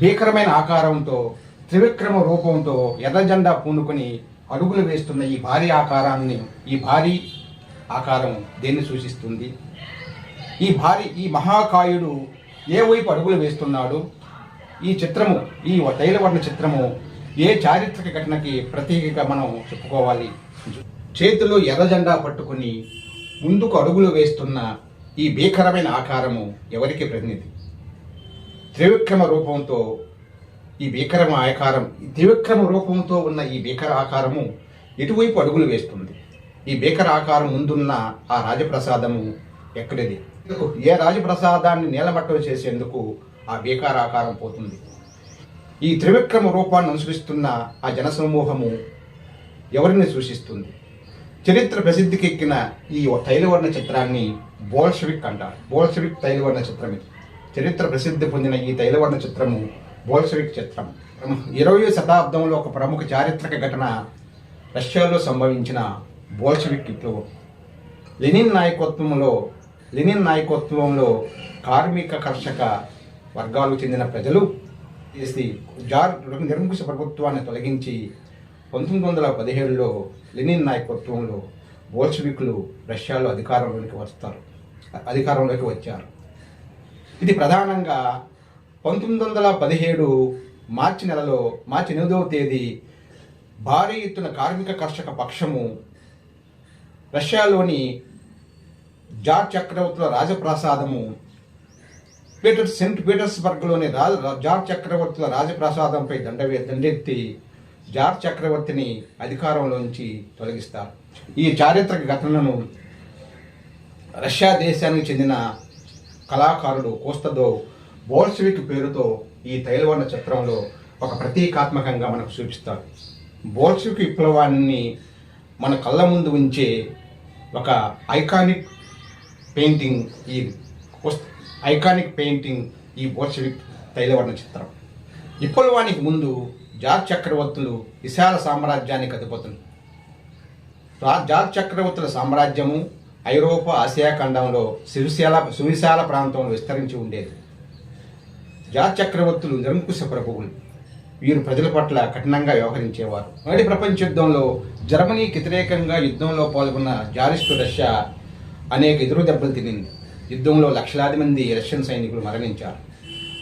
భీకరమైన ఆకారంతో త్రివిక్రమ రూపంతో ఎర్రజెండా పూనుకొని అడుగులు వేస్తున్న ఈ భారీ ఆకారాన్ని ఈ భారీ ఆకారం దేన్ని సూచిస్తుంది? ఈ భారీ ఈ మహాకాయుడు ఏ వైపు అడుగులు వేస్తున్నాడు? ఈ చిత్రము ఈ తైలవర్ణ చిత్రము ఏ చారిత్రక ఘటనకి ప్రతీకగా మనం చెప్పుకోవాలి? చేతిలో ఎర్రజెండా పట్టుకుని ముందుకు అడుగులు వేస్తున్న ఈ భీకరమైన ఆకారము ఎవరికి ప్రతినిధి? త్రివిక్రమ రూపంతో ఈ భీకరమ ఆకారం త్రివిక్రమ రూపంతో ఉన్న ఈ భీకర ఆకారము ఎటువైపు అడుగులు వేస్తుంది. ఈ భీకర ఆకారం ముందున్న ఆ రాజప్రసాదము ఎక్కడిది? ఏ రాజప్రసాదాన్ని నీలమట్టం చేసేందుకు ఆ భీకర ఆకారం పోతుంది? ఈ త్రివిక్రమ రూపాన్ని అనుసరిస్తున్న ఆ జనసమూహము ఎవరిని సూచిస్తుంది? చరిత్ర ప్రసిద్ధికెక్కిన ఈ తైలవర్ణ చిత్రాన్ని బోల్షవిక్ అంటారు. బోల్షవిక్ తైలవర్ణ చిత్రం ఇది. చరిత్ర ప్రసిద్ధి పొందిన ఈ తైలవర్ణ చిత్రము బోల్షవిక్ చిత్రం. ఇరవై శతాబ్దంలో ఒక ప్రముఖ చారిత్రక ఘటన రష్యాలో సంభవించిన బోల్షవిక్ విప్లవం లెనిన్ నాయకత్వంలో లెనిన్ నాయకత్వంలో కార్మిక కర్షక వర్గాలకు చెందిన ప్రజలు చేసి జార్ నిర్ముఖ ప్రభుత్వాన్ని తొలగించి పంతొమ్మిది వందల పదిహేడులో లెనిన్ నాయకత్వంలో బోల్షవికులు రష్యాలో అధికారంలోకి వస్తారు అధికారంలోకి వచ్చారు. ఇది ప్రధానంగా పంతొమ్మిది వందల పదిహేడు మార్చి నెలలో మార్చి ఎనిమిదవ తేదీ భారీ ఎత్తున కార్మిక కర్షక పక్షము రష్యాలోని జార్జ్ చక్రవర్తుల రాజప్రాసాదము పీటర్ సెంట్ పీటర్స్బర్గ్లోని రాజ జార్జ్ చక్రవర్తుల రాజప్రాసాదంపై దండవే దండెత్తి జార్జ్ చక్రవర్తిని అధికారంలోంచి తొలగిస్తారు. ఈ చారిత్రక ఘటనను రష్యా దేశానికి చెందిన కళాకారుడు కోస్తదో బోల్సివిక్ పేరుతో ఈ తైలవర్ణ చిత్రంలో ఒక ప్రతీకాత్మకంగా మనకు చూపిస్తారు బోల్సివిక్ విప్లవాన్ని మన కళ్ళ ముందు ఉంచే ఒక ఐకానిక్ పెయింటింగ్ ఈ ఐకానిక్ పెయింటింగ్ ఈ బోల్షవిక్ తైలవర్ణ చిత్రం. విప్లవానికి ముందు జార్జ్ చక్రవర్తులు విశాల సామ్రాజ్యానికి అధిపతులు. రా- జార్జ్ చక్రవర్తుల సామ్రాజ్యము ఐరోపా ఆసియా ఖండంలో సువిశాల సువిశాల ప్రాంతంలో విస్తరించి ఉండేది. జార్జ్ చక్రవర్తులు నిరంకుశ ప్రభువులు. వీరు ప్రజల పట్ల కఠినంగా వ్యవహరించేవారు. మొదటి ప్రపంచ యుద్ధంలో జర్మనీకి వ్యతిరేకంగా యుద్ధంలో పాల్గొన్న జారిస్టు రష్యా అనేక ఎదురు దెబ్బలు తినింది. యుద్ధంలో లక్షలాది మంది రష్యన్ సైనికులు మరణించారు.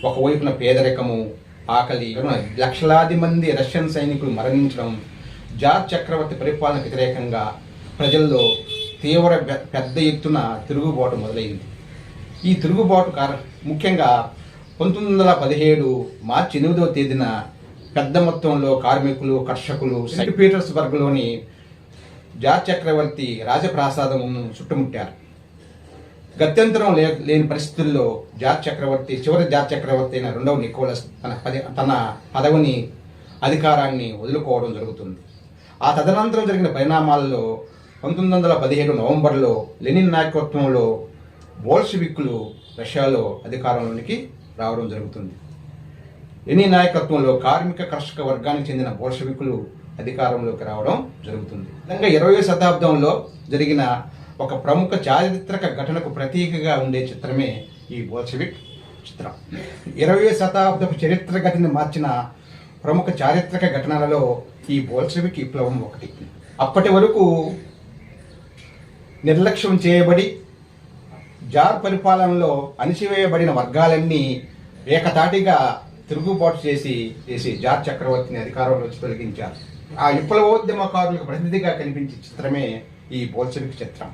ఒకవైపున పేదరికము ఆకలి లక్షలాది మంది రష్యన్ సైనికులు మరణించడం జార్జ్ చక్రవర్తి పరిపాలన వ్యతిరేకంగా ప్రజల్లో తీవ్ర పెద్ద ఎత్తున తిరుగుబాటు మొదలైంది. ఈ తిరుగుబాటు కార ముఖ్యంగా పంతొమ్మిది వందల పదిహేడు మార్చి ఎనిమిదవ తేదీన పెద్ద మొత్తంలో కార్మికులు కర్షకులు సెంట్ పీటర్స్బర్గ్లోని జార్జ్ చక్రవర్తి రాజప్రాసాదమును చుట్టుముట్టారు. గత్యంతరం లే లేని పరిస్థితుల్లో జార్జ్ చక్రవర్తి చివరి జార్జ్ చక్రవర్తి అయిన రెండవ నికోలస్ తన పది తన పదవిని అధికారాన్ని వదులుకోవడం జరుగుతుంది. ఆ తదనంతరం జరిగిన పరిణామాల్లో పంతొమ్మిది వందల పదిహేడు నవంబర్లో లెనిన్ నాయకత్వంలో బోల్షివిక్లు రష్యాలో అధికారంలోనికి రావడం జరుగుతుంది. లెనిన్ నాయకత్వంలో కార్మిక కర్షక వర్గానికి చెందిన బోల్షవికులు అధికారంలోకి రావడం జరుగుతుంది. విధంగా ఇరవై శతాబ్దంలో జరిగిన ఒక ప్రముఖ చారిత్రక ఘటనకు ప్రతీకగా ఉండే చిత్రమే ఈ బోల్షవిక్ చిత్రం. ఇరవై శతాబ్దపు చరిత్ర గతిని మార్చిన ప్రముఖ చారిత్రక ఘటనలలో ఈ బోల్షవిక్ విప్లవం ఒకటి. అప్పటి వరకు నిర్లక్ష్యం చేయబడి జార్ పరిపాలనలో అణిచివేయబడిన వర్గాలన్నీ ఏకతాటిగా తిరుగుబాటు చేసి చేసి జార్ చక్రవర్తిని అధికారంలోకి తొలగించారు. ఆ విప్లవోద్యమకారులకు ప్రతినిధిగా కనిపించే చిత్రమే ఈ బోల్షవిక్ చిత్రం.